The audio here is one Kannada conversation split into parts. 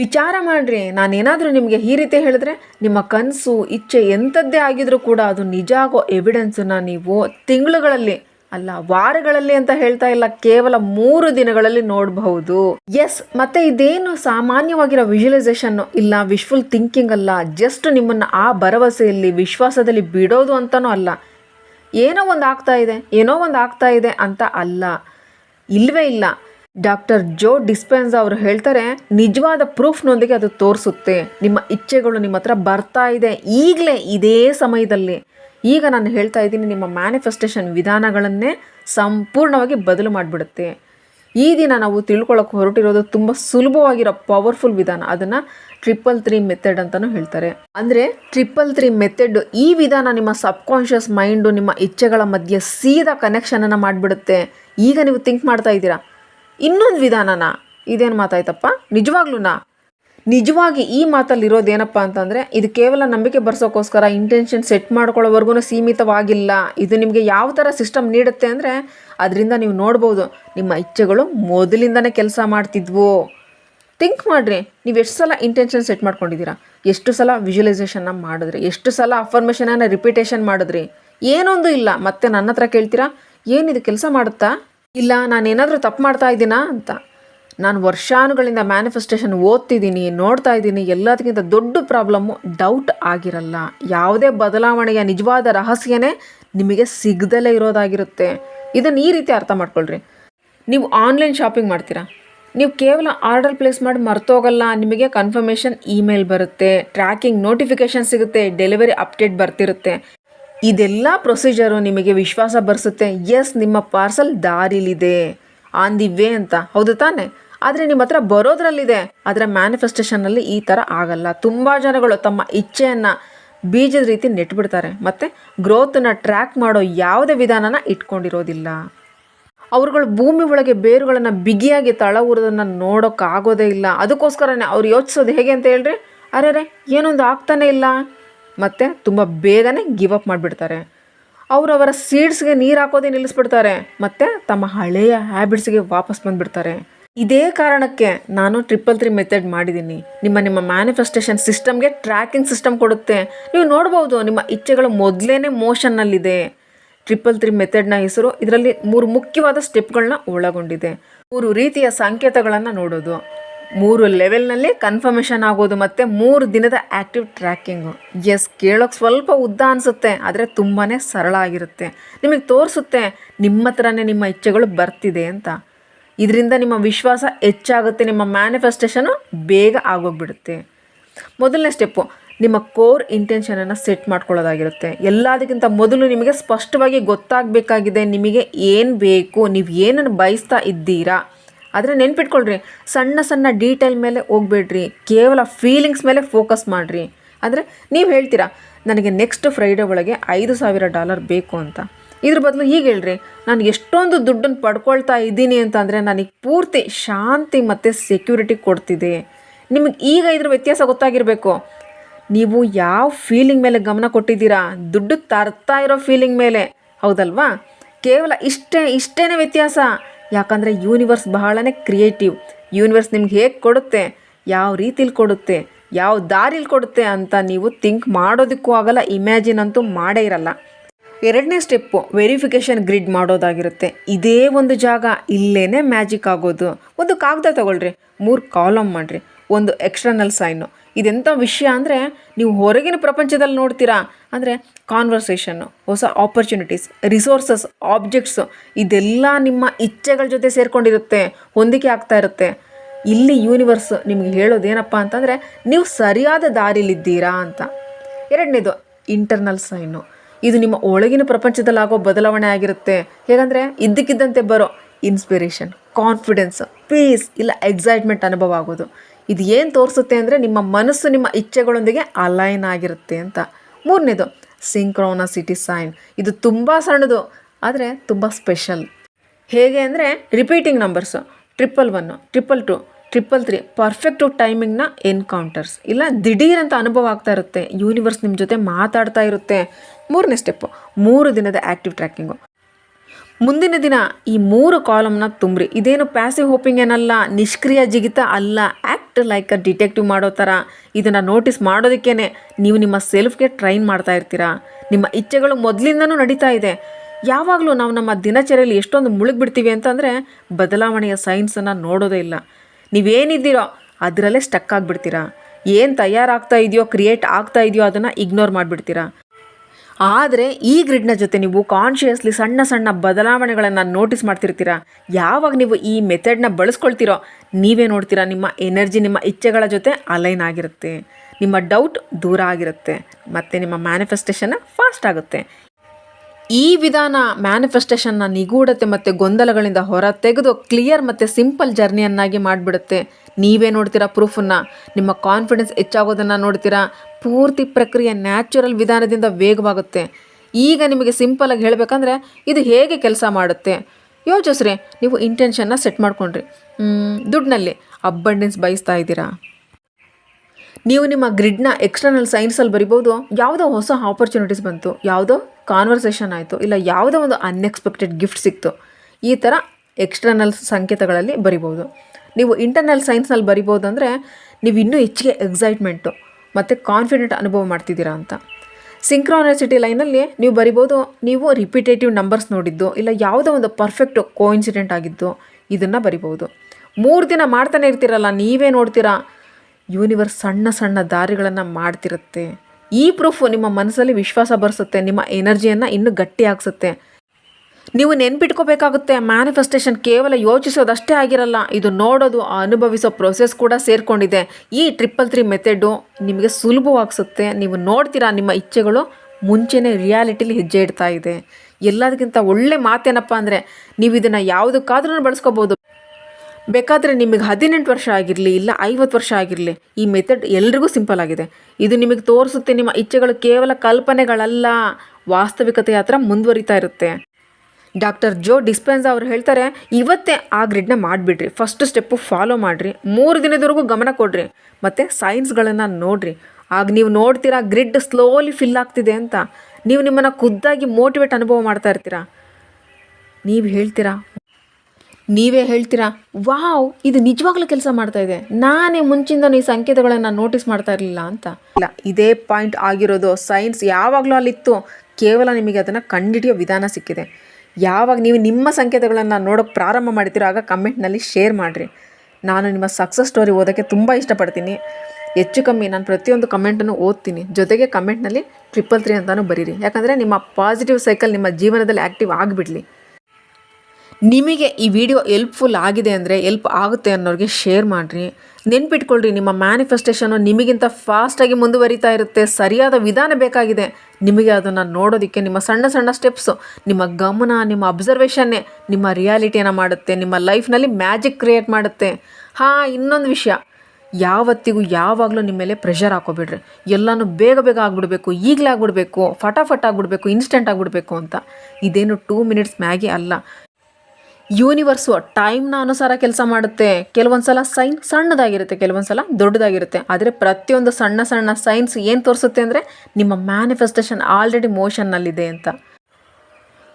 ವಿಚಾರ ಮಾಡ್ರಿ, ನಾನೇನಾದರೂ ನಿಮಗೆ ಈ ರೀತಿ ಹೇಳಿದ್ರೆ ನಿಮ್ಮ ಕನಸು, ಇಚ್ಛೆ ಎಂಥದ್ದೇ ಆಗಿದ್ರೂ ಕೂಡ ಅದು ನಿಜ ಆಗೋ ಎವಿಡೆನ್ಸನ್ನು ನೀವು ತಿಂಗಳುಗಳಲ್ಲಿ ಅಲ್ಲ ವಾರಗಳಲ್ಲಿ ಅಂತ ಹೇಳ್ತಾ ಇಲ್ಲ, ಕೇವಲ ಮೂರು ದಿನಗಳಲ್ಲಿ ನೋಡಬಹುದು. ಎಸ್ ಮತ್ತೆ ಇದೇನು ಸಾಮಾನ್ಯವಾಗಿರೋ ವಿಜುವಲೈಸೇಷನ್ ಇಲ್ಲ ವಿಶ್ಫುಲ್ ಥಿಂಕಿಂಗ್ ಅಲ್ಲ ಜಸ್ಟ್ ನಿಮ್ಮನ್ನ ಆ ಭರವಸೆಯಲ್ಲಿ, ವಿಶ್ವಾಸದಲ್ಲಿ ಬಿಡೋದು ಅಂತಾನೂ ಅಲ್ಲ. ಏನೋ ಒಂದು ಆಗ್ತಾ ಇದೆ, ಏನೋ ಒಂದು ಆಗ್ತಾ ಇದೆ ಅಂತ ಅಲ್ಲ. ಇಲ್ಲವೇ ಇಲ್ಲ. ಡಾಕ್ಟರ್ ಜೋ ಡಿಸ್ಪೆನ್ಸ್ ಅವರು ಹೇಳ್ತಾರೆ, ನಿಜವಾದ ಪ್ರೂಫ್ನೊಂದಿಗೆ ಅದು ತೋರಿಸುತ್ತೆ. ನಿಮ್ಮ ಇಚ್ಛೆಗಳು ನಿಮ್ಮ ಹತ್ರ ಬರ್ತಾ ಇದೆ, ಈಗಲೇ ಇದೇ ಸಮಯದಲ್ಲಿ. ಈಗ ನಾನು ಹೇಳ್ತಾ ಇದ್ದೀನಿ, ನಿಮ್ಮ ಮ್ಯಾನಿಫೆಸ್ಟೇಷನ್ ವಿಧಾನಗಳನ್ನೇ ಸಂಪೂರ್ಣವಾಗಿ ಬದಲು ಮಾಡಿಬಿಡುತ್ತೆ. ಈ ದಿನ ನಾವು ತಿಳ್ಕೊಳ್ಳೋಕೆ ಹೊರಟಿರೋದು ತುಂಬ ಸುಲಭವಾಗಿರೋ ಪವರ್ಫುಲ್ ವಿಧಾನ. ಅದನ್ನು ಟ್ರಿಪಲ್ ತ್ರೀ ಮೆಥಡ್ ಅಂತಲೂ ಹೇಳ್ತಾರೆ. ಅಂದರೆ ಟ್ರಿಪಲ್ ತ್ರೀ ಮೆಥಡ್ ಈ ವಿಧಾನ ನಿಮ್ಮ ಸಬ್ಕಾನ್ಷಿಯಸ್ ಮೈಂಡು ನಿಮ್ಮ ಇಚ್ಛೆಗಳ ಮಧ್ಯೆ ಸೀದಾ ಕನೆಕ್ಷನನ್ನು ಮಾಡಿಬಿಡುತ್ತೆ. ಈಗ ನೀವು ಥಿಂಕ್ ಮಾಡ್ತಾ ಇದ್ದೀರಾ ಇನ್ನೊಂದು ವಿಧಾನನ, ಇದೇನು ಮಾತಾಯ್ತಪ್ಪ? ನಿಜವಾಗ್ಲೂನಾ? ನಿಜವಾಗಿ ಈ ಮಾತಲ್ಲಿ ಇರೋದೇನಪ್ಪ ಅಂತಂದರೆ, ಇದು ಕೇವಲ ನಂಬಿಕೆ ಬರ್ಸೋಕ್ಕೋಸ್ಕರ ಇಂಟೆನ್ಷನ್ ಸೆಟ್ ಮಾಡ್ಕೊಳ್ಳೋವರೆಗೂ ಸೀಮಿತವಾಗಿಲ್ಲ. ಇದು ನಿಮಗೆ ಯಾವ ಥರ ಸಿಸ್ಟಮ್ ನೀಡುತ್ತೆ ಅಂದರೆ, ಅದರಿಂದ ನೀವು ನೋಡ್ಬೋದು, ನಿಮ್ಮ ಇಚ್ಛೆಗಳು ಮೊದಲಿಂದನೇ ಕೆಲಸ ಮಾಡ್ತಿದ್ವು. ಥಿಂಕ್ ಮಾಡಿರಿ, ನೀವು ಎಷ್ಟು ಸಲ ಇಂಟೆನ್ಷನ್ ಸೆಟ್ ಮಾಡ್ಕೊಂಡಿದ್ದೀರಾ? ಎಷ್ಟು ಸಲ ವಿಜುವಲೈಸೇಷನ್ನ ಮಾಡಿದ್ರಿ? ಎಷ್ಟು ಸಲ ಅಫರ್ಮೇಷನನ್ನು ರಿಪಿಟೇಷನ್ ಮಾಡಿದ್ರಿ? ಏನೊಂದು ಇಲ್ಲ. ಮತ್ತೆ ನನ್ನ ಹತ್ರ ಕೇಳ್ತೀರಾ ಏನಿದು ಕೆಲಸ ಮಾಡುತ್ತಾ? ಇಲ್ಲ, ನಾನೇನಾದರೂ ತಪ್ಪು ಮಾಡ್ತಾ ಇದ್ದೀನಾ ಅಂತ. ನಾನು ವರ್ಷಾನುಗಳಿಂದ ಮ್ಯಾನಿಫೆಸ್ಟೇಷನ್ ಓದ್ತಿದ್ದೀನಿ, ನೋಡ್ತಾ ಇದ್ದೀನಿ, ಎಲ್ಲದಕ್ಕಿಂತ ದೊಡ್ಡ ಪ್ರಾಬ್ಲಮ್ಮು ಡೌಟ್ ಆಗಿರಲ್ಲ. ಯಾವುದೇ ಬದಲಾವಣೆಯ ನಿಜವಾದ ರಹಸ್ಯನೇ ನಿಮಗೆ ಸಿಗದಲೇ ಇರೋದಾಗಿರುತ್ತೆ. ಇದನ್ನು ಈ ರೀತಿ ಅರ್ಥ ಮಾಡ್ಕೊಳ್ರಿ. ನೀವು ಆನ್ಲೈನ್ ಶಾಪಿಂಗ್ ಮಾಡ್ತೀರಾ? ನೀವು ಕೇವಲ ಆರ್ಡರ್ ಪ್ಲೇಸ್ ಮಾಡಿ ಮರ್ತೋಗಲ್ಲ, ನಿಮಗೆ ಕನ್ಫರ್ಮೇಷನ್ ಇಮೇಲ್ ಬರುತ್ತೆ ಟ್ರ್ಯಾಕಿಂಗ್ ನೋಟಿಫಿಕೇಷನ್ ಸಿಗುತ್ತೆ ಡೆಲಿವರಿ ಅಪ್ಡೇಟ್ ಬರ್ತಿರುತ್ತೆ. ಇದೆಲ್ಲ ಪ್ರೊಸೀಜರು ನಿಮಗೆ ವಿಶ್ವಾಸ ಬರಿಸುತ್ತೆ. ಎಸ್ ನಿಮ್ಮ ಪಾರ್ಸಲ್ ದಾರಿಲಿದೆ. ಆನ್ ದಿ ವೇ ಅಂತ. ಹೌದು ತಾನೆ? ಆದರೆ ನಿಮ್ಮ ಹತ್ರ ಬರೋದ್ರಲ್ಲಿದೆ. ಅದರ ಮ್ಯಾನಿಫೆಸ್ಟೇಷನಲ್ಲಿ ಈ ಥರ ಆಗಲ್ಲ. ತುಂಬ ಜನಗಳು ತಮ್ಮ ಇಚ್ಛೆಯನ್ನು ಬೀಜದ ರೀತಿ ನೆಟ್ಬಿಡ್ತಾರೆ. ಮತ್ತು ಗ್ರೋತನ್ನು ಟ್ರ್ಯಾಕ್ ಮಾಡೋ ಯಾವುದೇ ವಿಧಾನನ ಇಟ್ಕೊಂಡಿರೋದಿಲ್ಲ. ಅವ್ರುಗಳು ಭೂಮಿ ಒಳಗೆ ಬೇರುಗಳನ್ನು ಬಿಗಿಯಾಗಿ ತಳ ಊರೋದನ್ನು ನೋಡೋಕ್ಕಾಗೋದೇ ಇಲ್ಲ. ಅದಕ್ಕೋಸ್ಕರನೇ ಅವ್ರು ಯೋಚಿಸೋದು ಹೇಗೆ ಅಂತ ಹೇಳ್ರಿ? ಅರೆ ಏನೊಂದು ಆಗ್ತಾನೆ ಇಲ್ಲ. ಮತ್ತು ತುಂಬ ಬೇಗನೆ ಗಿವ್ ಅಪ್ ಮಾಡಿಬಿಡ್ತಾರೆ. ಅವರವರ ಸೀಡ್ಸ್ಗೆ ನೀರು ಹಾಕೋದೇ ನಿಲ್ಲಿಸ್ಬಿಡ್ತಾರೆ. ಮತ್ತು ತಮ್ಮ ಹಳೆಯ ಹ್ಯಾಬಿಟ್ಸ್ಗೆ ವಾಪಸ್ ಬಂದುಬಿಡ್ತಾರೆ. ಇದೇ ಕಾರಣಕ್ಕೆ ನಾನು ಟ್ರಿಪಲ್ ತ್ರೀ ಮೆಥಡ್ ಮಾಡಿದ್ದೀನಿ. ನಿಮ್ಮ ನಿಮ್ಮ ಮ್ಯಾನಿಫೆಸ್ಟೇಷನ್ ಸಿಸ್ಟಮ್ಗೆ ಟ್ರ್ಯಾಕಿಂಗ್ ಸಿಸ್ಟಮ್ ಕೊಡುತ್ತೆ. ನೀವು ನೋಡ್ಬೋದು, ನಿಮ್ಮ ಇಚ್ಛೆಗಳು ಮೊದಲೇ ಮೋಷನ್ನಲ್ಲಿದೆ ಟ್ರಿಪಲ್ ತ್ರೀ ಮೆಥಡ್ನ ಹೆಸರು ಇದರಲ್ಲಿ ಮೂರು ಮುಖ್ಯವಾದ ಸ್ಟೆಪ್ಗಳನ್ನ ಒಳಗೊಂಡಿದೆ. ಮೂರು ರೀತಿಯ ಸಂಕೇತಗಳನ್ನು ನೋಡೋದು. ಮೂರು ಲೆವೆಲ್ನಲ್ಲಿ ಕನ್ಫರ್ಮೇಷನ್ ಆಗೋದು ಮತ್ತು ಮೂರು ದಿನದ ಆ್ಯಕ್ಟಿವ್ ಟ್ರ್ಯಾಕಿಂಗು ಎಸ್ ಕೇಳೋಕ್ಕೆ ಸ್ವಲ್ಪ ಉದ್ದ ಅನಿಸುತ್ತೆ, ಆದರೆ ತುಂಬಾ ಸರಳ ಆಗಿರುತ್ತೆ. ನಿಮಗೆ ತೋರಿಸುತ್ತೆ ನಿಮ್ಮ ಹತ್ರನೇ ನಿಮ್ಮ ಇಚ್ಛೆಗಳು ಬರ್ತಿದೆ ಅಂತ. ಇದರಿಂದ ನಿಮ್ಮ ವಿಶ್ವಾಸ ಹೆಚ್ಚಾಗುತ್ತೆ, ನಿಮ್ಮ ಮ್ಯಾನಿಫೆಸ್ಟೇಷನು ಬೇಗ ಆಗೋಗ್ಬಿಡುತ್ತೆ. ಮೊದಲನೇ ಸ್ಟೆಪ್ಪು ನಿಮ್ಮ ಕೋರ್ ಇಂಟೆನ್ಷನನ್ನು ಸೆಟ್ ಮಾಡ್ಕೊಳ್ಳೋದಾಗಿರುತ್ತೆ. ಎಲ್ಲದಕ್ಕಿಂತ ಮೊದಲು ನಿಮಗೆ ಸ್ಪಷ್ಟವಾಗಿ ಗೊತ್ತಾಗಬೇಕಾಗಿದೆ, ನಿಮಗೆ ಏನು ಬೇಕು, ನೀವು ಏನನ್ನು ಬಯಸ್ತಾ ಇದ್ದೀರಾ ಆದರೆ ನೆನ್ಪಿಟ್ಕೊಳ್ರಿ, ಸಣ್ಣ ಸಣ್ಣ ಡೀಟೇಲ್ ಮೇಲೆ ಹೋಗ್ಬೇಡ್ರಿ, ಕೇವಲ ಫೀಲಿಂಗ್ಸ್ ಮೇಲೆ ಫೋಕಸ್ ಮಾಡಿರಿ. ಅಂದರೆ ನೀವು ಹೇಳ್ತೀರಾ, ನನಗೆ ನೆಕ್ಸ್ಟ್ ಫ್ರೈಡೇ ಒಳಗೆ ಐದು ಸಾವಿರ ಡಾಲರ್ ಬೇಕು ಅಂತ. ಇದ್ರ ಬದಲು ಹೀಗೆ ಹೇಳ್ರಿ, ನಾನು ಎಷ್ಟೊಂದು ದುಡ್ಡನ್ನು ಪಡ್ಕೊಳ್ತಾ ಇದ್ದೀನಿ ಅಂತಂದರೆ ನನಗೆ ಪೂರ್ತಿ ಶಾಂತಿ ಮತ್ತು ಸೆಕ್ಯೂರಿಟಿ ಕೊಡ್ತಿದೆ. ನಿಮಗೆ ಈಗ ಇದ್ರ ವ್ಯತ್ಯಾಸ ಗೊತ್ತಾಗಿರಬೇಕು. ನೀವು ಯಾವ ಫೀಲಿಂಗ್ ಮೇಲೆ ಗಮನ ಕೊಟ್ಟಿದ್ದೀರಾ, ದುಡ್ಡು ತರ್ತಾ ಇರೋ ಫೀಲಿಂಗ್ ಮೇಲೆ. ಹೌದಲ್ವಾ? ಕೇವಲ ಇಷ್ಟೇ ಇಷ್ಟೇ ವ್ಯತ್ಯಾಸ. ಯಾಕಂದರೆ ಯೂನಿವರ್ಸ್ ಬಹಳನೇ ಕ್ರಿಯೇಟಿವ್ ಯೂನಿವರ್ಸ್ ನಿಮ್ಗೆ ಹೇಗೆ ಕೊಡುತ್ತೆ? ಯಾವ ರೀತಿಲಿ ಕೊಡುತ್ತೆ? ಯಾವ ದಾರಿಲಿ ಕೊಡುತ್ತೆ ಅಂತ ನೀವು ಥಿಂಕ್ ಮಾಡೋದಕ್ಕೂ ಆಗಲ್ಲ ಇಮ್ಯಾಜಿನ್ ಅಂತೂ ಮಾಡೇ ಇರಲ್ಲ. ಎರಡನೇ ಸ್ಟೆಪ್ಪು ವೆರಿಫಿಕೇಷನ್ ಗ್ರಿಡ್ ಮಾಡೋದಾಗಿರುತ್ತೆ. ಇದೇ ಒಂದು ಜಾಗ ಇಲ್ಲೇ ಮ್ಯಾಜಿಕ್ ಆಗೋದು. ಒಂದು ಕಾಗದ ತಗೊಳ್ರಿ, ಮೂರು ಕಾಲಮ್ ಮಾಡಿರಿ. ಒಂದು ಎಕ್ಸ್ಟರ್ನಲ್ ಸೈನು ಇದೆಂಥ ವಿಷಯ ಅಂದರೆ ನೀವು ಹೊರಗಿನ ಪ್ರಪಂಚದಲ್ಲಿ ನೋಡ್ತೀರಾ ಅಂದರೆ ಕಾನ್ವರ್ಸೇಷನ್ನು ಹೊಸ ಆಪರ್ಚುನಿಟೀಸ್ ರಿಸೋರ್ಸಸ್ ಆಬ್ಜೆಕ್ಟ್ಸು ಇದೆಲ್ಲ ನಿಮ್ಮ ಇಚ್ಛೆಗಳ ಜೊತೆ ಸೇರಿಕೊಂಡಿರುತ್ತೆ, ಹೊಂದಿಕೆ ಆಗ್ತಾ ಇರುತ್ತೆ. ಇಲ್ಲಿ ಯೂನಿವರ್ಸ್ ನಿಮ್ಗೆ ಹೇಳೋದೇನಪ್ಪ ಅಂತಂದರೆ ನೀವು ಸರಿಯಾದ ದಾರಿಲಿದ್ದೀರಾ ಅಂತ. ಎರಡನೇದು ಇಂಟರ್ನಲ್ ಸೈನು ಇದು ನಿಮ್ಮ ಒಳಗಿನ ಪ್ರಪಂಚದಲ್ಲಾಗೋ ಬದಲಾವಣೆ ಆಗಿರುತ್ತೆ. ಹೇಗಂದರೆ ಇದ್ದಕ್ಕಿದ್ದಂತೆ ಬರೋ ಇನ್ಸ್ಪಿರೇಷನ್ ಕಾನ್ಫಿಡೆನ್ಸ್ ಪೀಸ್ ಇಲ್ಲ ಎಕ್ಸೈಟ್ಮೆಂಟ್ ಅನುಭವ ಆಗೋದು. ಇದು ಏನು ತೋರಿಸುತ್ತೆ ಅಂದರೆ ನಿಮ್ಮ ಮನಸ್ಸು ನಿಮ್ಮ ಇಚ್ಛೆಗಳೊಂದಿಗೆ ಅಲೈನ್ ಆಗಿರುತ್ತೆ ಅಂತ. ಮೂರನೇದು ಸಿಂಕ್ರೋನಸಿಟಿ ಸೈನ್ ಇದು ತುಂಬ ಸಣ್ಣದು, ಆದರೆ ತುಂಬ ಸ್ಪೆಷಲ್ ಹೇಗೆ ಅಂದರೆ repeating numbers triple one triple two triple three perfect ಟೈಮಿಂಗ್ನ encounters ಇಲ್ಲ ದಿಢೀರಂತ ಅನುಭವ ಆಗ್ತಾ ಇರುತ್ತೆ ಯೂನಿವರ್ಸ್ ನಿಮ್ಮ ಜೊತೆ ಮಾತಾಡ್ತಾ ಇರುತ್ತೆ. ಮೂರನೇ ಸ್ಟೆಪ್ಪು ಮೂರು ದಿನದ ಆ್ಯಕ್ಟಿವ್ ಟ್ರ್ಯಾಕಿಂಗು ಮುಂದಿನ ದಿನ ಈ ಮೂರು ಕಾಲಮ್ನ ತುಂಬ್ರಿ. ಇದೇನು ಪ್ಯಾಸಿವ್ ಹೋಪಿಂಗ್ ಏನಲ್ಲ, ನಿಷ್ಕ್ರಿಯ ಜಿಗಿತ ಅಲ್ಲ. ಆ್ಯಕ್ಟ್ ಲೈಕ್ ಅ ಡಿಟೆಕ್ಟಿವ್ ಮಾಡೋ ಥರ ಇದನ್ನು ನೋಟಿಸ್ ಮಾಡೋದಕ್ಕೇ ನೀವು ನಿಮ್ಮ ಸೆಲ್ಫ್ಗೆ ಟ್ರೈನ್ ಮಾಡ್ತಾ ಇರ್ತೀರಾ. ನಿಮ್ಮ ಇಚ್ಛೆಗಳು ಮೊದಲಿಂದನೂ ನಡೀತಾ ಇದೆ. ಯಾವಾಗಲೂ ನಾವು ನಮ್ಮ ದಿನಚರಿಯಲ್ಲಿ ಎಷ್ಟೊಂದು ಮುಳುಗಿಬಿಡ್ತೀವಿ ಅಂತಂದರೆ ಬದಲಾವಣೆಯ ಸೈನ್ಸನ್ನು ನೋಡೋದೇ ಇಲ್ಲ. ನೀವೇನಿದ್ದೀರೋ ಅದರಲ್ಲೇ ಸ್ಟಕ್ ಆಗಿಬಿಡ್ತೀರಾ. ಏನು ತಯಾರಾಗ್ತಾ ಇದೆಯೋ ಕ್ರಿಯೇಟ್ ಆಗ್ತಾ ಇದೆಯೋ ಅದನ್ನು ಇಗ್ನೋರ್ ಮಾಡಿಬಿಡ್ತೀರಾ. ಆದರೆ ಈ ಗ್ರಿಡ್ನ ಜೊತೆ ನೀವು ಕಾನ್ಷಿಯಸ್ಲಿ ಸಣ್ಣ ಸಣ್ಣ ಬದಲಾವಣೆಗಳನ್ನು ನೋಟಿಸ್ ಮಾಡ್ತಿರ್ತೀರಾ? ಯಾವಾಗ ನೀವು ಈ ಮೆಥಡ್ನ ಬಳಸ್ಕೊಳ್ತೀರೋ? ನೀವೇ ನೋಡ್ತೀರಾ, ನಿಮ್ಮ ಎನರ್ಜಿ ನಿಮ್ಮ ಇಚ್ಛೆಗಳ ಜೊತೆ ಅಲೈನ್ ಆಗಿರುತ್ತೆ. ನಿಮ್ಮ ಡೌಟ್ ದೂರ ಆಗಿರುತ್ತೆ. ಮತ್ತು ನಿಮ್ಮ ಮ್ಯಾನಿಫೆಸ್ಟೇಷನ್ ಫಾಸ್ಟ್ ಆಗುತ್ತೆ. ಈ ವಿಧಾನ ಮ್ಯಾನಿಫೆಸ್ಟೇಷನ್ನ ನಿಗೂಢತೆ ಮತ್ತು ಗೊಂದಲಗಳಿಂದ ಹೊರ ತೆಗೆದು ಕ್ಲಿಯರ್ ಮತ್ತು ಸಿಂಪಲ್ ಜರ್ನಿಯನ್ನಾಗಿ ಮಾಡಿಬಿಡುತ್ತೆ. ನೀವೇ ನೋಡ್ತೀರಾ ಪ್ರೂಫನ್ನು ನಿಮ್ಮ ಕಾನ್ಫಿಡೆನ್ಸ್ ಹೆಚ್ಚಾಗೋದನ್ನು ನೋಡ್ತೀರಾ? ಪೂರ್ತಿ ಪ್ರಕ್ರಿಯೆ ನ್ಯಾಚುರಲ್ ವಿಧಾನದಿಂದ ವೇಗವಾಗುತ್ತೆ. ಈಗ ನಿಮಗೆ ಸಿಂಪಲಾಗಿ ಹೇಳಬೇಕಂದ್ರೆ ಇದು ಹೇಗೆ ಕೆಲಸ ಮಾಡುತ್ತೆ? ಯೋಚಿಸ್ರಿ, ನೀವು ಇಂಟೆನ್ಷನ್ನ ಸೆಟ್ ಮಾಡ್ಕೊಂಡ್ರಿ. ದುಡ್ಡಿನಲ್ಲಿ ಅಬ್ಬಂಡೆನ್ಸ್ ಬಯಸ್ತಾ ಇದ್ದೀರಾ? ನೀವು ನಿಮ್ಮ ಗ್ರಿಡ್ನ ಎಕ್ಸ್ಟರ್ನಲ್ ಸೈನ್ಸಲ್ಲಿ ಬರಿಬೋದು. ಯಾವುದೋ ಹೊಸ ಆಪರ್ಚುನಿಟೀಸ್ ಬಂತು. ಯಾವುದೋ ಕಾನ್ವರ್ಸೇಷನ್ ಆಯಿತು. ಇಲ್ಲ, ಯಾವುದೋ ಒಂದು ಅನ್ಎಕ್ಸ್ಪೆಕ್ಟೆಡ್ ಗಿಫ್ಟ್ ಸಿಕ್ತು. ಈ ಥರ ಎಕ್ಸ್ಟರ್ನಲ್ ಸಂಕೇತಗಳಲ್ಲಿ ಬರಿಬೋದು. ನೀವು ಇಂಟರ್ನಲ್ ಸೈನ್ಸ್ನಲ್ಲಿ ಬರಿಬೋದು ಅಂದರೆ ನೀವು ಇನ್ನೂ ಹೆಚ್ಚಿಗೆ ಎಕ್ಸೈಟ್ಮೆಂಟು ಮತ್ತು ಕಾನ್ಫಿಡೆಂಟ್ ಅನುಭವ ಮಾಡ್ತಿದ್ದೀರಾ ಅಂತ. ಸಿಂಕ್ರಾನಿಸಿಟಿ ಲೈನಲ್ಲಿ ನೀವು ಬರಿಬೋದು, ನೀವು ರಿಪಿಟೇಟಿವ್ ನಂಬರ್ಸ್ ನೋಡಿದ್ದು, ಇಲ್ಲ, ಯಾವುದೋ ಒಂದು ಪರ್ಫೆಕ್ಟ್ ಕೋಇನ್ಸಿಡೆಂಟ್ ಆಗಿದ್ದು, ಇದನ್ನು ಬರಿಬೋದು. ಮೂರು ದಿನ ಮಾಡ್ತಾನೆ ಇರ್ತೀರಲ್ಲ, ನೀವೇ ನೋಡ್ತೀರಾ? ಯೂನಿವರ್ಸ್ ಸಣ್ಣ ಸಣ್ಣ ದಾರಿಗಳನ್ನು ಮಾಡ್ತಿರುತ್ತೆ. ಈ ಪ್ರೂಫು ನಿಮ್ಮ ಮನಸ್ಸಲ್ಲಿ ವಿಶ್ವಾಸ ಬರೆಸುತ್ತೆ, ನಿಮ್ಮ ಎನರ್ಜಿಯನ್ನು ಇನ್ನೂ ಗಟ್ಟಿ ಆಗಿಸುತ್ತೆ. ನೀವು ನೆನ್ಪಿಟ್ಕೋಬೇಕಾಗುತ್ತೆ ಮ್ಯಾನಿಫೆಸ್ಟೇಷನ್ ಕೇವಲ ಯೋಚಿಸೋದಷ್ಟೇ ಆಗಿರಲ್ಲ, ಇದು ನೋಡೋದು, ಅನುಭವಿಸೋ ಪ್ರೊಸೆಸ್ ಕೂಡ ಸೇರಿಕೊಂಡಿದೆ. ಈ ಟ್ರಿಪಲ್ ತ್ರೀ ಮೆಥೆಡು ನಿಮಗೆ ಸುಲಭವಾಗಿಸುತ್ತೆ. ನೀವು ನೋಡ್ತೀರಾ, ನಿಮ್ಮ ಇಚ್ಛೆಗಳು ಮುಂಚೆನೇ ರಿಯಾಲಿಟಿಲಿ ಹೆಜ್ಜೆ ಇಡ್ತಾ ಇದೆ. ಎಲ್ಲದಕ್ಕಿಂತ ಒಳ್ಳೆ ಮಾತೇನಪ್ಪ ಅಂದರೆ, ನೀವು ಇದನ್ನು ಯಾವುದಕ್ಕಾದ್ರೂ ಬಳಸ್ಕೋಬೋದು. ಬೇಕಾದರೆ ನಿಮಗೆ ಹದಿನೆಂಟು ವರ್ಷ ಆಗಿರಲಿ, ಇಲ್ಲ ಐವತ್ತು ವರ್ಷ ಆಗಿರಲಿ, ಈ ಮೆಥಡ್ ಎಲ್ರಿಗೂ ಸಿಂಪಲ್ ಆಗಿದೆ. ಇದು ನಿಮಗೆ ತೋರಿಸುತ್ತೆ, ನಿಮ್ಮ ಇಚ್ಛೆಗಳು ಕೇವಲ ಕಲ್ಪನೆಗಳಲ್ಲ, ವಾಸ್ತವಿಕತೆ ಹತ್ರ ಮುಂದುವರಿತಾ ಇರುತ್ತೆ. ಡಾಕ್ಟರ್ ಜೋ ಡಿಸ್ಪೆನ್ಸ್ ಅವರು ಹೇಳ್ತಾರೆ, ಇವತ್ತೇ ಆ ಗ್ರಿಡ್ನ ಮಾಡಿಬಿಡ್ರಿ. ಫಸ್ಟ್ ಸ್ಟೆಪ್ಪು ಫಾಲೋ ಮಾಡಿರಿ. ಮೂರು ದಿನದವರೆಗೂ ಗಮನ ಕೊಡ್ರಿ. ಮತ್ತು ಸೈನ್ಸ್ಗಳನ್ನು ನೋಡಿರಿ. ಆಗ ನೀವು ನೋಡ್ತೀರಾ ಗ್ರಿಡ್ ಸ್ಲೋಲಿ ಫಿಲ್ ಆಗ್ತಿದೆ ಅಂತ. ನೀವು ನಿಮ್ಮನ್ನು ಖುದ್ದಾಗಿ ಮೋಟಿವೇಟ್ ಅನುಭವ ಮಾಡ್ತಾ ಇರ್ತೀರಾ? ನೀವು ಹೇಳ್ತೀರಾ ನೀವೇ ಹೇಳ್ತೀರಾ? ವಾವ್, ಇದು ನಿಜವಾಗ್ಲೂ ಕೆಲಸ ಮಾಡ್ತಾ ಇದೆ. ನಾನೇ ಮುಂಚಿಂದ ಈ ಸಂಕೇತಗಳನ್ನು ನೋಟಿಸ್ ಮಾಡ್ತಾ ಇರಲಿಲ್ಲ ಅಂತ. ಇಲ್ಲ, ಇದೇ ಪಾಯಿಂಟ್ ಆಗಿರೋದು. ಸೈನ್ಸ್ ಯಾವಾಗಲೂ ಅಲ್ಲಿತ್ತು. ಕೇವಲ ನಿಮಗೆ ಅದನ್ನು ಕಂಡುಹಿಡಿಯೋ ವಿಧಾನ ಸಿಕ್ಕಿದೆ. ಯಾವಾಗ ನೀವು ನಿಮ್ಮ ಸಂಕೇತಗಳನ್ನು ನೋಡೋಕ್ಕೆ ಪ್ರಾರಂಭ ಮಾಡ್ತೀರೋ ಆಗ ಕಮೆಂಟ್ನಲ್ಲಿ ಶೇರ್ ಮಾಡಿರಿ. ನಾನು ನಿಮ್ಮ ಸಕ್ಸಸ್ ಸ್ಟೋರಿ ಓದೋಕ್ಕೆ ತುಂಬ ಇಷ್ಟಪಡ್ತೀನಿ. ಹೆಚ್ಚು ಕಮ್ಮಿ ನಾನು ಪ್ರತಿಯೊಂದು ಕಮೆಂಟನ್ನು ಓದ್ತೀನಿ. ಜೊತೆಗೆ ಕಮೆಂಟ್ನಲ್ಲಿ ಟ್ರಿಪಲ್ ತ್ರೀ ಅಂತಲೂ ಬರೀರಿ. ಯಾಕಂದರೆ ನಿಮ್ಮ ಪಾಸಿಟಿವ್ ಸೈಕಲ್ ನಿಮ್ಮ ಜೀವನದಲ್ಲಿ ಆ್ಯಕ್ಟಿವ್ ಆಗಿಬಿಡಲಿ. ನಿಮಗೆ ಈ ವಿಡಿಯೋ ಎಲ್ಪ್ಫುಲ್ ಆಗಿದೆ ಅಂದರೆ ಎಲ್ಪ್ ಆಗುತ್ತೆ ಅನ್ನೋರಿಗೆ ಶೇರ್ ಮಾಡಿರಿ. ನೆನ್ಪಿಟ್ಕೊಳ್ರಿ, ನಿಮ್ಮ ಮ್ಯಾನಿಫೆಸ್ಟೇಷನು ನಿಮಗಿಂತ ಫಾಸ್ಟಾಗಿ ಮುಂದುವರಿತಾ ಇರುತ್ತೆ. ಸರಿಯಾದ ವಿಧಾನ ಬೇಕಾಗಿದೆ. ನಿಮಗೆ ಅದನ್ನು ನೋಡೋದಕ್ಕೆ ನಿಮ್ಮ ಸಣ್ಣ ಸಣ್ಣ ಸ್ಟೆಪ್ಸು ನಿಮ್ಮ ಗಮನ, ನಿಮ್ಮ ಅಬ್ಸರ್ವೇಷನ್ನೇ ನಿಮ್ಮ ರಿಯಾಲಿಟಿಯನ್ನು ಮಾಡುತ್ತೆ. ನಿಮ್ಮ ಲೈಫ್ನಲ್ಲಿ ಮ್ಯಾಜಿಕ್ ಕ್ರಿಯೇಟ್ ಮಾಡುತ್ತೆ. ಹಾಂ, ಇನ್ನೊಂದು ವಿಷಯ. ಯಾವತ್ತಿಗೂ ಯಾವಾಗಲೂ ನಿಮ್ಮ ಮೇಲೆ ಪ್ರೆಷರ್ ಹಾಕೋಬಿಡ್ರಿ. ಎಲ್ಲನೂ ಬೇಗ ಬೇಗ ಆಗಿಬಿಡ್ಬೇಕು. ಈಗಲೇ ಆಗಿಬಿಡ್ಬೇಕು. ಫಟಾಫಟ್ ಆಗಿಬಿಡ್ಬೇಕು. ಇನ್ಸ್ಟೆಂಟ್ ಆಗಿಬಿಡ್ಬೇಕು ಅಂತ. ಇದೇನು ಟೂ ಮಿನಿಟ್ಸ್ ಮ್ಯಾಗಿ ಅಲ್ಲ. ಯೂನಿವರ್ಸು ಟೈಮ್ನ ಅನುಸಾರ ಕೆಲಸ ಮಾಡುತ್ತೆ. ಕೆಲವೊಂದು ಸಲ ಸೈನ್ ಸಣ್ಣದಾಗಿರುತ್ತೆ ಕೆಲವೊಂದು ಸಲ ದೊಡ್ಡದಾಗಿರುತ್ತೆ. ಆದರೆ ಪ್ರತಿಯೊಂದು ಸಣ್ಣ ಸಣ್ಣ ಸೈನ್ಸ್ ಏನು ತೋರಿಸುತ್ತೆ ಅಂದರೆ ನಿಮ್ಮ ಮ್ಯಾನಿಫೆಸ್ಟೇಷನ್ ಆಲ್ರೆಡಿ ಮೋಷನ್ನಲ್ಲಿದೆ ಅಂತ.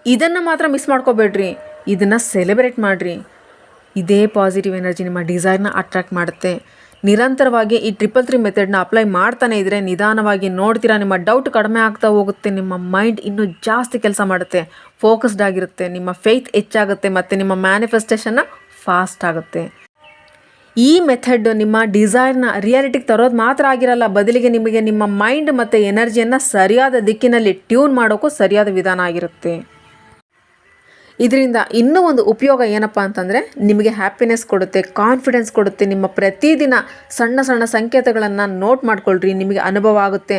ಇದನ್ನು ಮಾತ್ರ ಮಿಸ್ ಮಾಡ್ಕೋಬೇಡ್ರಿ. ಇದನ್ನು ಸೆಲೆಬ್ರೇಟ್ ಮಾಡಿರಿ. ಇದೇ ಪಾಸಿಟಿವ್ ಎನರ್ಜಿ ನಿಮ್ಮ ಡಿಸೈರ್ನ ಅಟ್ರ್ಯಾಕ್ಟ್ ಮಾಡುತ್ತೆ. ನಿರಂತರವಾಗಿ ಈ ಟ್ರಿಪಲ್ ತ್ರೀ ಮೆಥಡ್ನ ಅಪ್ಲೈ ಮಾಡ್ತಾನೆ ಇದ್ದರೆ ನಿಧಾನವಾಗಿ ನೋಡ್ತೀರಾ, ನಿಮ್ಮ ಡೌಟ್ ಕಡಿಮೆ ಆಗ್ತಾ ಹೋಗುತ್ತೆ, ನಿಮ್ಮ ಮೈಂಡ್ ಇನ್ನೂ ಜಾಸ್ತಿ ಕೆಲಸ ಮಾಡುತ್ತೆ ಫೋಕಸ್ಡ್ ಆಗಿರುತ್ತೆ, ನಿಮ್ಮ ಫೇತ್ ಹೆಚ್ಚಾಗುತ್ತೆ ಮತ್ತು ನಿಮ್ಮ ಮ್ಯಾನಿಫೆಸ್ಟೇಷನ್ನ ಫಾಸ್ಟ್ ಆಗುತ್ತೆ. ಈ ಮೆಥಡ್ ನಿಮ್ಮ ಡಿಸೈರ್ನ ರಿಯಾಲಿಟಿಗೆ ತರೋದು ಮಾತ್ರ ಆಗಿರಲ್ಲ, ಬದಲಿಗೆ ನಿಮಗೆ ನಿಮ್ಮ ಮೈಂಡ್ ಮತ್ತು ಎನರ್ಜಿಯನ್ನು ಸರಿಯಾದ ದಿಕ್ಕಿನಲ್ಲಿ ಟ್ಯೂನ್ ಮಾಡೋಕ್ಕೂ ಸರಿಯಾದ ವಿಧಾನ ಆಗಿರುತ್ತೆ. ಇದರಿಂದ ಇನ್ನೂ ಒಂದು ಉಪಯೋಗ ಏನಪ್ಪ ಅಂತಂದರೆ ನಿಮಗೆ ಹ್ಯಾಪಿನೆಸ್ ಕೊಡುತ್ತೆ ಕಾನ್ಫಿಡೆನ್ಸ್ ಕೊಡುತ್ತೆ. ನಿಮ್ಮ ಪ್ರತಿದಿನ ಸಣ್ಣ ಸಣ್ಣ ಸಂಕೇತಗಳನ್ನು ನೋಟ್ ಮಾಡ್ಕೊಳ್ರಿ, ನಿಮಗೆ ಅನುಭವ ಆಗುತ್ತೆ.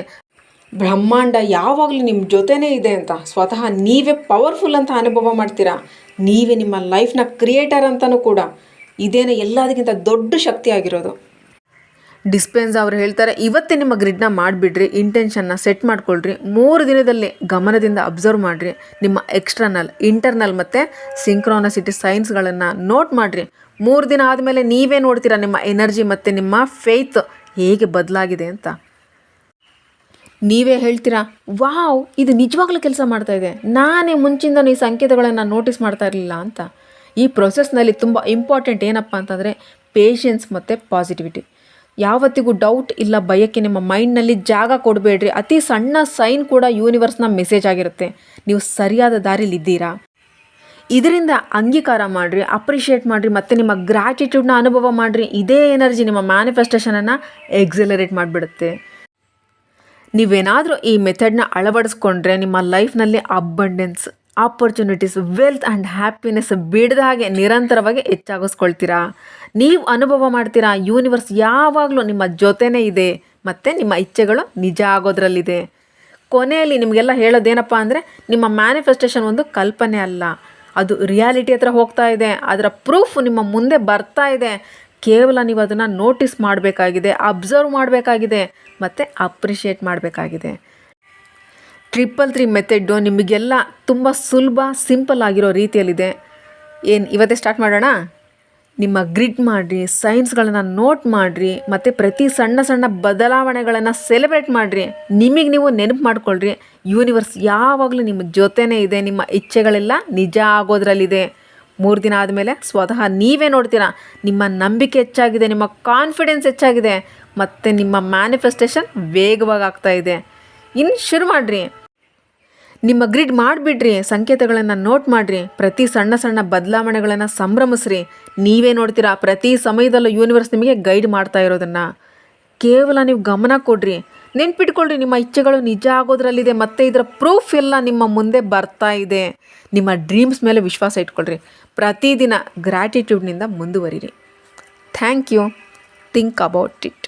ಬ್ರಹ್ಮಾಂಡ ಯಾವಾಗಲೂ ನಿಮ್ಮ ಜೊತೆನೇ ಇದೆ ಅಂತ, ಸ್ವತಃ ನೀವೇ ಪವರ್ಫುಲ್ ಅಂತ ಅನುಭವ ಮಾಡ್ತೀರಾ? ನೀವೇ ನಿಮ್ಮ ಲೈಫ್ನ ಕ್ರಿಯೇಟರ್ ಅಂತಲೂ ಕೂಡ. ಇದೇನೇ ಎಲ್ಲದಕ್ಕಿಂತ ದೊಡ್ಡ ಶಕ್ತಿ ಆಗಿರೋದು. ಡಿಸ್ಪೆನ್ಸ್ ಅವ್ರು ಹೇಳ್ತಾರೆ, ಇವತ್ತೇ ನಿಮ್ಮ ಗ್ರಿಡ್ನ ಮಾಡಿಬಿಡ್ರಿ ಇಂಟೆನ್ಷನ್ನ ಸೆಟ್ ಮಾಡ್ಕೊಳ್ರಿ, ಮೂರು ದಿನದಲ್ಲಿ ಗಮನದಿಂದ ಅಬ್ಸರ್ವ್ ಮಾಡಿರಿ, ನಿಮ್ಮ ಎಕ್ಸ್ಟರ್ನಲ್ ಇಂಟರ್ನಲ್ ಮತ್ತು ಸಿಂಕ್ರೋನಸಿಟಿ ಸೈನ್ಸ್ಗಳನ್ನು ನೋಟ್ ಮಾಡಿರಿ. ಮೂರು ದಿನ ಆದಮೇಲೆ ನೀವೇ ನೋಡ್ತೀರಾ ನಿಮ್ಮ ಎನರ್ಜಿ ಮತ್ತು ನಿಮ್ಮ ಫೇತ್ ಹೇಗೆ ಬದಲಾಗಿದೆ ಅಂತ. ನೀವೇ ಹೇಳ್ತೀರಾ, ವಾವ್, ಇದು ನಿಜವಾಗ್ಲೂ ಕೆಲಸ ಮಾಡ್ತಾ ಇದೆ. ನಾನೇ ಮುಂಚಿಂದ ಈ ಸಂಕೇತಗಳನ್ನು ನೋಟಿಸ್ ಮಾಡ್ತಾ ಇರಲಿಲ್ಲ ಅಂತ. ಈ ಪ್ರೊಸೆಸ್ನಲ್ಲಿ ತುಂಬ ಇಂಪಾರ್ಟೆಂಟ್ ಏನಪ್ಪ ಅಂತಂದರೆ ಪೇಷನ್ಸ್ ಮತ್ತು ಪಾಸಿಟಿವಿಟಿ ಯಾವತ್ತಿಗೂ ಡೌಟ್ ಇಲ್ಲ ಭಯಕ್ಕೆ ನಿಮ್ಮ ಮೈಂಡ್ನಲ್ಲಿ ಜಾಗ ಕೊಡಬೇಡ್ರಿ. ಅತಿ ಸಣ್ಣ ಸೈನ್ ಕೂಡ ಯೂನಿವರ್ಸ್ನ ಮೆಸೇಜ್ ಆಗಿರುತ್ತೆ. ನೀವು ಸರಿಯಾದ ದಾರಿಲಿ ಇದ್ದೀರಾ? ಇದರಿಂದ ಅಂಗೀಕಾರ ಮಾಡಿರಿ ಅಪ್ರಿಷಿಯೇಟ್ ಮಾಡಿರಿ, ಮತ್ತು ನಿಮ್ಮ ಗ್ರ್ಯಾಟಿಟ್ಯೂಡ್ನ ಅನುಭವ ಮಾಡಿರಿ. ಇದೇ ಎನರ್ಜಿ ನಿಮ್ಮ ಮ್ಯಾನಿಫೆಸ್ಟೇಷನನ್ನು ಎಕ್ಸಲರೇಟ್ ಮಾಡಿಬಿಡುತ್ತೆ. ನೀವೇನಾದರೂ ಈ ಮೆಥಡ್ನ ಅಳವಡಿಸ್ಕೊಂಡ್ರೆ ನಿಮ್ಮ ಲೈಫ್ನಲ್ಲಿ abundance opportunities wealth and happiness ಬಿಡದ ಹಾಗೆ ನಿರಂತರವಾಗಿ ಹೆಚ್ಚಾಗಿಸ್ಕೊಳ್ತೀರಾ? ನೀವು ಅನುಭವ ಮಾಡ್ತೀರಾ? ಯೂನಿವರ್ಸ್ ಯಾವಾಗಲೂ ನಿಮ್ಮ ಜೊತೆನೇ ಇದೆ. ಮತ್ತು ನಿಮ್ಮ ಇಚ್ಛೆಗಳು ನಿಜ ಆಗೋದ್ರಲ್ಲಿದೆ. ಕೊನೆಯಲ್ಲಿ ನಿಮಗೆಲ್ಲ ಹೇಳೋದೇನಪ್ಪ ಅಂದರೆ, ನಿಮ್ಮ ಮ್ಯಾನಿಫೆಸ್ಟೇಷನ್ ಒಂದು ಕಲ್ಪನೆ ಅಲ್ಲ. ಅದು ರಿಯಾಲಿಟಿ ಹತ್ರ ಹೋಗ್ತಾ ಇದೆ. ಅದರ ಪ್ರೂಫ್ ನಿಮ್ಮ ಮುಂದೆ ಬರ್ತಾ ಇದೆ. ಕೇವಲ ನೀವು ಅದನ್ನು ನೋಟಿಸ್ ಮಾಡಬೇಕಾಗಿದೆ ಅಬ್ಸರ್ವ್ ಮಾಡಬೇಕಾಗಿದೆ, ಮತ್ತು ಅಪ್ರಿಷಿಯೇಟ್ ಮಾಡಬೇಕಾಗಿದೆ. ಟ್ರಿಪಲ್ ತ್ರೀ ಮೆಥಡ್ಡು ನಿಮಗೆಲ್ಲ ತುಂಬ ಸುಲಭ, ಸಿಂಪಲ್ ಆಗಿರೋ ರೀತಿಯಲ್ಲಿದೆ. ಏನು, ಇವತ್ತೇ ಸ್ಟಾರ್ಟ್ ಮಾಡೋಣ? ನಿಮ್ಮ ಗ್ರಿಡ್ ಮಾಡಿರಿ, ಸೈನ್ಸ್ಗಳನ್ನು ನೋಟ್ ಮಾಡಿರಿ, ಮತ್ತು ಪ್ರತಿ ಸಣ್ಣ ಸಣ್ಣ ಬದಲಾವಣೆಗಳನ್ನು ಸೆಲೆಬ್ರೇಟ್ ಮಾಡಿರಿ. ನಿಮಗೆ ನೀವು ನೆನಪು ಮಾಡ್ಕೊಳ್ರಿ. ಯೂನಿವರ್ಸ್ ಯಾವಾಗಲೂ ನಿಮ್ಮ ಜೊತೆನೇ ಇದೆ, ನಿಮ್ಮ ಇಚ್ಛೆಗಳೆಲ್ಲ ನಿಜ ಆಗೋದ್ರಲ್ಲಿದೆ. ಮೂರು ದಿನ ಆದಮೇಲೆ ಸ್ವತಃ ನೀವೇ ನೋಡ್ತೀರಾ. ನಿಮ್ಮ ನಂಬಿಕೆ ಹೆಚ್ಚಾಗಿದೆ, ನಿಮ್ಮ ಕಾನ್ಫಿಡೆನ್ಸ್ ಹೆಚ್ಚಾಗಿದೆ, ಮತ್ತು ನಿಮ್ಮ ಮ್ಯಾನಿಫೆಸ್ಟೇಷನ್ ವೇಗವಾಗಿ ಆಗ್ತಾ ಇದೆ. ಇನ್ನು ಶುರು ಮಾಡಿರಿ. ನಿಮ್ಮ ಗ್ರಿಡ್ ಮಾಡಿಬಿಡ್ರಿ, ಸಂಕೇತಗಳನ್ನು ನೋಟ್ ಮಾಡಿರಿ, ಪ್ರತಿ ಸಣ್ಣ ಸಣ್ಣ ಬದಲಾವಣೆಗಳನ್ನು ಸಂಭ್ರಮಿಸ್ರಿ. ನೀವೇ ನೋಡ್ತೀರಾ, ಪ್ರತಿ ಸಮಯದಲ್ಲೂ ಯೂನಿವರ್ಸ್ ನಿಮಗೆ ಗೈಡ್ ಮಾಡ್ತಾ ಇರೋದನ್ನು. ಕೇವಲ ನೀವು ಗಮನ ಕೊಡ್ರಿ, ನೆನ್ಪಿಟ್ಕೊಳ್ರಿ, ನಿಮ್ಮ ಇಚ್ಛೆಗಳು ನಿಜ ಆಗೋದ್ರಲ್ಲಿದೆ, ಮತ್ತು ಇದರ ಪ್ರೂಫ್ ಎಲ್ಲ ನಿಮ್ಮ ಮುಂದೆ ಬರ್ತಾ ಇದೆ. ನಿಮ್ಮ ಡ್ರೀಮ್ಸ್ ಮೇಲೆ ವಿಶ್ವಾಸ ಇಟ್ಕೊಳ್ರಿ. ಪ್ರತಿದಿನ ಗ್ರ್ಯಾಟಿಟ್ಯೂಡ್ನಿಂದ ಮುಂದುವರಿರಿ. Thank you think about it